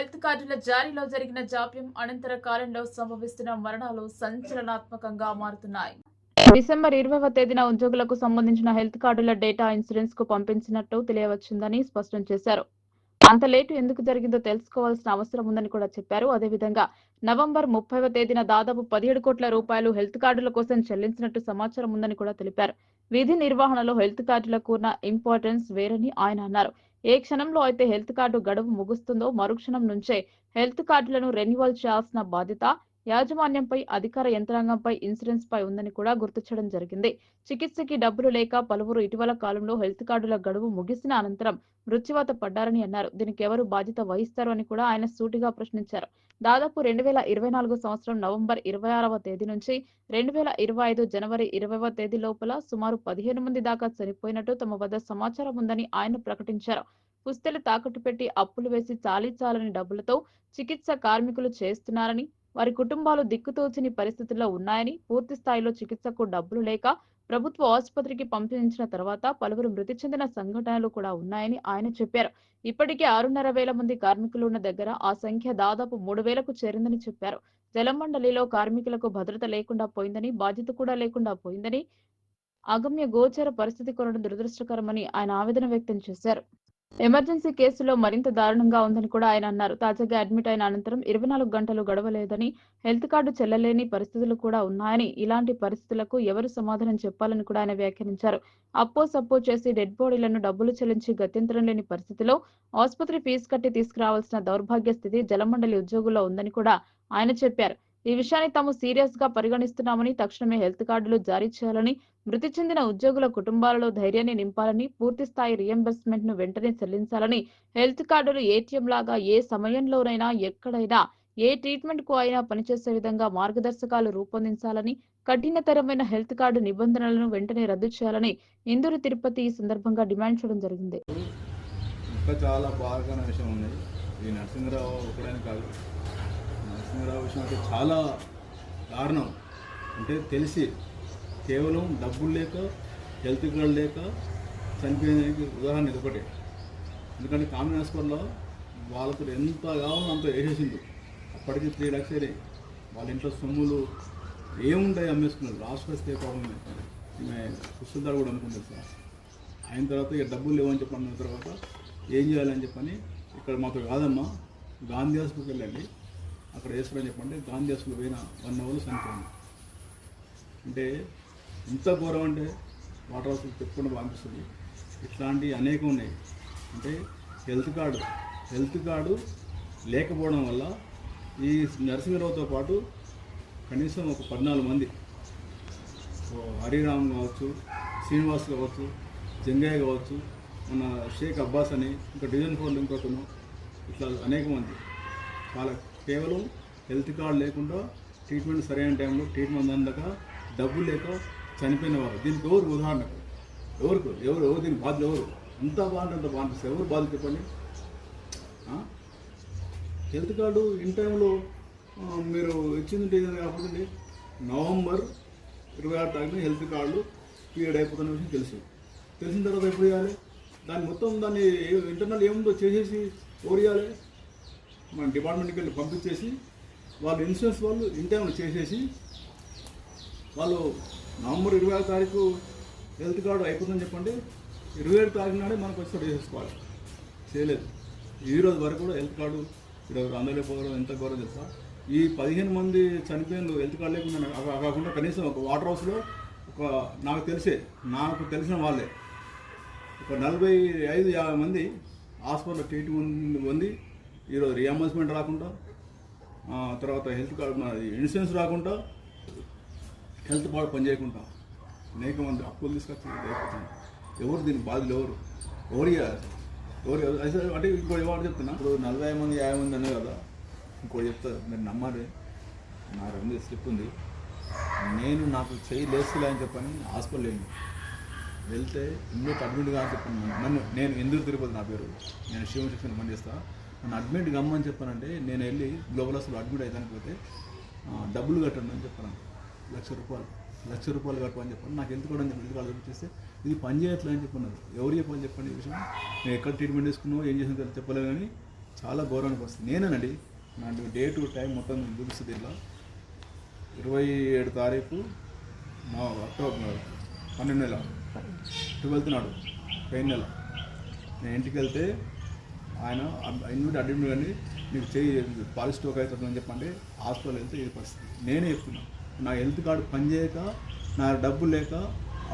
Health కార్డుల జారీలో జరిగిన జాప్యం అనంతర కాలంలో సంభవిస్తున్న మరణాలు సంచలనాత్మకంగా మారుతున్నాయి. డిసెంబర్ ఇరవైవ తేదీన ఉద్యోగులకు సంబంధించిన హెల్త్ కార్డుల డేటా ఇన్సూరెన్స్కు పంపించినట్టు తెలియవచ్చిందని స్పష్టం చేశారు. అంత లేటు ఎందుకు జరిగిందో తెలుసుకోవాల్సిన అవసరం ఉందని కూడా చెప్పారు. అదేవిధంగా నవంబర్ ముప్పైవ తేదీన దాదాపు పదిహేడు కోట్ల రూపాయలు హెల్త్ కార్డుల కోసం చెల్లించినట్టు సమాచారం ఉందని కూడా తెలిపారు. విధి నిర్వహణలో హెల్త్ కార్డులకు ఉన్న ఇంపార్టెన్స్ వేరని ఆయన అన్నారు. ఏ క్షణంలో అయితే హెల్త్ కార్డు గడువు ముగుస్తుందో మరుక్షణం నుంచే హెల్త్ కార్డులను రెన్యువల్ చేయాల్సిన బాధ్యత యాజమాన్యంపై అధికార యంత్రాంగంపై ఇన్సూరెన్స్ పై ఉందని కూడా గుర్తించడం జరిగింది. చికిత్సకి డబ్బులు లేక పలువురు ఇటీవల కాలంలో హెల్త్ కార్డుల గడువు ముగిసిన అనంతరం మృత్యువాత పడ్డారని అన్నారు. దీనికి ఎవరు బాధ్యత వహిస్తారు అని కూడా ఆయన సూటిగా ప్రశ్నించారు. దాదాపు రెండు వేల ఇరవై నాలుగు సంవత్సరం నవంబర్ ఇరవై ఆరవ తేదీ నుంచి రెండు వేల ఇరవై ఐదు జనవరి ఇరవైవ తేదీ లోపల సుమారు పదిహేను మంది దాకా చనిపోయినట్టు తమ వద్ద సమాచారం ఉందని ఆయన ప్రకటించారు. పుస్తెలు తాకట్టు పెట్టి అప్పులు వేసి చాలీ చాలని డబ్బులతో చికిత్స కార్మికులు చేస్తున్నారని వారి కుటుంబాలు దిక్కుతోచని పరిస్థితుల్లో ఉన్నాయని పూర్తి స్థాయిలో చికిత్సకు డబ్బులు లేక ప్రభుత్వ ఆసుపత్రికి పంపించిన తర్వాత పలువురు మృతి చెందిన సంఘటనలు కూడా ఉన్నాయని ఆయన చెప్పారు. ఇప్పటికే ఆరున్నర వేల మంది కార్మికులు ఉన్న దగ్గర ఆ సంఖ్య దాదాపు మూడు వేలకు చేరిందని చెప్పారు. జలమండలిలో కార్మికులకు భద్రత లేకుండా పోయిందని బాధ్యత కూడా లేకుండా పోయిందని అగమ్య గోచర పరిస్థితి కొనడం దురదృష్టకరమని ఆయన ఆవేదన వ్యక్తం చేశారు. ఎమర్జెన్సీ కేసులో మరింత దారుణంగా ఉందని కూడా ఆయన అన్నారు. తాజాగా అడ్మిట్ అయిన అనంతరం ఇరవై నాలుగు గంటలు గడవలేదని హెల్త్ కార్డు చెల్లలేని పరిస్థితులు కూడా ఉన్నాయని ఇలాంటి పరిస్థితులకు ఎవరు సమాధానం చెప్పాలని కూడా ఆయన వ్యాఖ్యానించారు. అప్పో సప్పో చేసి డెడ్ బాడీలను డబ్బులు చెల్లించి గత్యంతరం లేని పరిస్థితిలో ఆసుపత్రి ఫీజు కట్టి తీసుకురావాల్సిన దౌర్భాగ్య స్థితి జలమండలి ఉద్యోగుల్లో ఉందని కూడా ఆయన చెప్పారు. ఈ విషయాన్ని తాము సీరియస్గా పరిగణిస్తున్నామని తక్షణమే హెల్త్ కార్డులు జారీ చేయాలని మృతి చెందిన ఉద్యోగుల కుటుంబాలలో ధైర్యాన్ని నింపాలని పూర్తి స్థాయి రియంబర్స్మెంట్ను వెంటనే చెల్లించాలని హెల్త్ కార్డులు ఏటీఎం లాగా ఏ సమయంలోనైనా ఎక్కడైనా ఏ ట్రీట్మెంట్కు అయినా పనిచేసే విధంగా మార్గదర్శకాలు రూపొందించాలని కఠినతరమైన హెల్త్ కార్డు నిబంధనలను వెంటనే రద్దు చేయాలని ఇందూరు తిరుపతి ఈ సందర్భంగా డిమాండ్ చేయడం జరిగింది. ఇంకా చాలా బాధాకరమైన విషయం ఉంది. ఈ నరసింహరావు ఒకడని కాదు. నరసింహరావు విషయం అంటే చాలా కారణం. అంటే తెలిసి కేవలం డబ్బులు లేక హెల్త్ కార్డు లేక చనిపోయేదానికి ఉదాహరణ ఇది ఒకటే ఎందుకంటే కామన్ హాస్పిటల్లో వాళ్ళకు ఎంత కావాలో అంత వేసేసిండు. అప్పటికి త్రీ ల్యాక్స్ అయినాయి వాళ్ళ ఇంట్లో సొమ్ములు ఏముంటాయి అమ్మేసుకున్నారు. లాస్ట్ వస్తే ప్రాబ్లం ఈమె పుస్తకాలు కూడా అనుకుంటుంది సార్. అయిన తర్వాత ఇక డబ్బులు లేవని చెప్పి అన్న తర్వాత ఏం చేయాలని చెప్పని ఇక్కడ మాకు కాదమ్మా. గాంధీ హాస్పిటల్కి వెళ్ళండి. అక్కడ వేసుకుని చెప్పండి గాంధీ అసలు పోయిన వన్ అవర్లో చనిపోయింది. అంటే ఇంత ఘోరం అంటే వాటర్ హాస్పిటల్ చెప్పుకుంటూ పంపిస్తుంది ఇట్లాంటివి అనేకం ఉన్నాయి. అంటే హెల్త్ కార్డు హెల్త్ కార్డు లేకపోవడం వల్ల ఈ నరసింహరావుతో పాటు కనీసం ఒక పద్నాలుగు మంది హరిరామ్ కావచ్చు శ్రీనివాస్ కావచ్చు జంగయ్య కావచ్చు మన షేక్ అబ్బాస్ అని ఇంకా డిజైన్ ఫోన్లు ఇంకొకను ఇట్లా అనేక మంది వాళ్ళ కేవలం హెల్త్ కార్డు లేకుండా ట్రీట్మెంట్ సరైన టైంలో ట్రీట్మెంట్ అందక డబ్బు లేక చనిపోయిన వారు. దీనికి ఎవరు ఉదాహరణకు ఎవరికి ఎవరు? ఎవరు దీనికి బాధ్యత ఎవరు? అంత బాగుంటే అంత బాగుంటుంది ఎవరు బాధ్యత చెప్పండి? హెల్త్ కార్డు ఇన్ టైంలో మీరు ఇచ్చింది డేట్ కాబట్టి నవంబర్ ఇరవై ఆరు తారీఖున హెల్త్ కార్డు పీరియడ్ అయిపోతున్న విషయం తెలుసు. తెలిసిన తర్వాత ఎప్పుడు చేయాలి? దాన్ని మొత్తం దాన్ని ఇంటర్నల్ ఏముందో చేసేసి ఓడియాలి చేయాలి? మన డిపార్ట్మెంట్కి వెళ్ళి పంపించేసి వాళ్ళు ఇన్సూరెన్స్ వాళ్ళు ఇన్ చేసేసి వాళ్ళు నవంబర్ ఇరవై ఆరు తారీఖు హెల్త్ కార్డు అయిపోతుందని చెప్పండి ఇరవై ఏడు తారీఖు నాడే మనకు వచ్చి చేసేసుకోవాలి చేయలేదు. ఈ రోజు వరకు కూడా హెల్త్ కార్డు ఇక్కడ అందలేకపోవడం ఎంత గౌరవం తెలుసా? ఈ పదిహేను మంది చనిపోయిన హెల్త్ కార్డు లేకుండా కాకుండా కనీసం ఒక వాటర్ హౌస్లో ఒక నాకు తెలిసే నాకు తెలిసిన వాళ్ళే. ఒక నలభై ఐదు యాభై మంది హాస్పిటల్ ట్రీట్మెంట్ పొంది ఈరోజు రియంబర్స్మెంట్ రాకుండా తర్వాత హెల్త్ కార్డు ఇన్సూరెన్స్ రాకుండా హెల్త్ పాడు పనిచేయకుండా అనేక మంది అప్పులు తీసుకొచ్చి ఎవరు దీనికి బాధలు ఎవరు? ఎవరు ఎవరు అంటే ఇంకోటి ఎవరు చెప్తున్నా. ఇప్పుడు నలభై మంది యాభై మంది అన్నారు కదా. ఇంకోటి చెప్తారు. మీరు నమ్మాలి. నా రెండు స్లిప్ ఉంది. నేను నాకు చెయ్యి లేస్తులే అని చెప్పని హాస్పిటల్ వెళ్ళి వెళ్తే ఇందులో అడ్మిట్ కాని అని చెప్పాను నన్ను నేను ఎందుకు తిరుపతి నా పేరు? నేను శివశక్తిని శిక్షణ పనిచేస్తాను నన్ను అడ్మిట్ గమ్మని చెప్పానంటే నేను వెళ్ళి గ్లోబల్ హాస్పిటల్ అడ్మిట్ అయ్యానికి పోతే డబ్బులు కట్టండి అని చెప్పాను లక్ష రూపాయలు. లక్ష రూపాయలు కట్టమని చెప్పాను నాకు ఎందుకు కూడా హెల్త్ కార్డు చూపిస్తే ఇది పని చేయట్లే అని చెప్పన్నారు ఎవరు చెప్పని చెప్పండి ఈ విషయం? నేను ఎక్కడ ట్రీట్మెంట్ తీసుకున్నావు ఏం చేసిన చెప్పలేదు కానీ చాలా గౌరవానికి వస్తుంది. నేనేనండి నా డే టు టైం మొత్తం చూపిస్తుంది ఇట్లా ఇరవై ఏడు తారీఖు నా అక్టోబర్ పన్నెండు నెల ట్వెల్త్ నాడు పోయిన నెల. నేను ఇంటికి వెళ్తే ఆయన ఇన్విట్ అడ్మిట్ కానీ నీకు చేయి పాలిస్టోక్ అవుతుందని చెప్పండి హాస్పిటల్ వెళ్తే ఇది పరిస్థితి. నేనే చెప్తున్నాను నా హెల్త్ కార్డు పనిచేయక నా డబ్బు లేక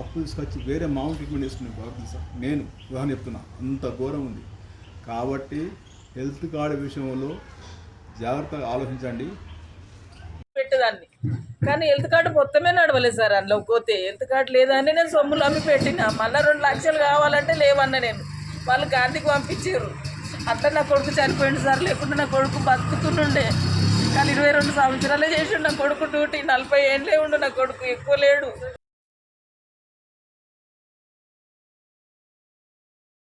అప్పు తీసుకొచ్చి వేరే మామూలు ట్రీట్మెంట్ చేసుకునే ప్రయత్నం సార్. నేను వివాహం చెప్తున్నా అంత ఘోరం ఉంది. కాబట్టి హెల్త్ కార్డు విషయంలో జాగ్రత్తగా ఆలోచించండి. పెట్టేదాన్ని. కానీ హెల్త్ కార్డు మొత్తమే నడవలేదు సార్ అందులో. పోతే హెల్త్ కార్డు లేదని నేను సొమ్ములు అమ్మి పెట్టిన. మళ్ళీ రెండు లక్షలు కావాలంటే లేవన్న నేను. వాళ్ళు గాంధీకి పంపించారు. అట్లా నా కొడుకు చనిపోయింది సార్. లేకుంటే నా కొడుకు బతుకుతుండే కానీ ఇరవై రెండు సంవత్సరాలే చేసిండు నా కొడుకు డ్యూటీ. నలభై ఏండ్లే ఉండు నా కొడుకు. ఎక్కువ లేడు.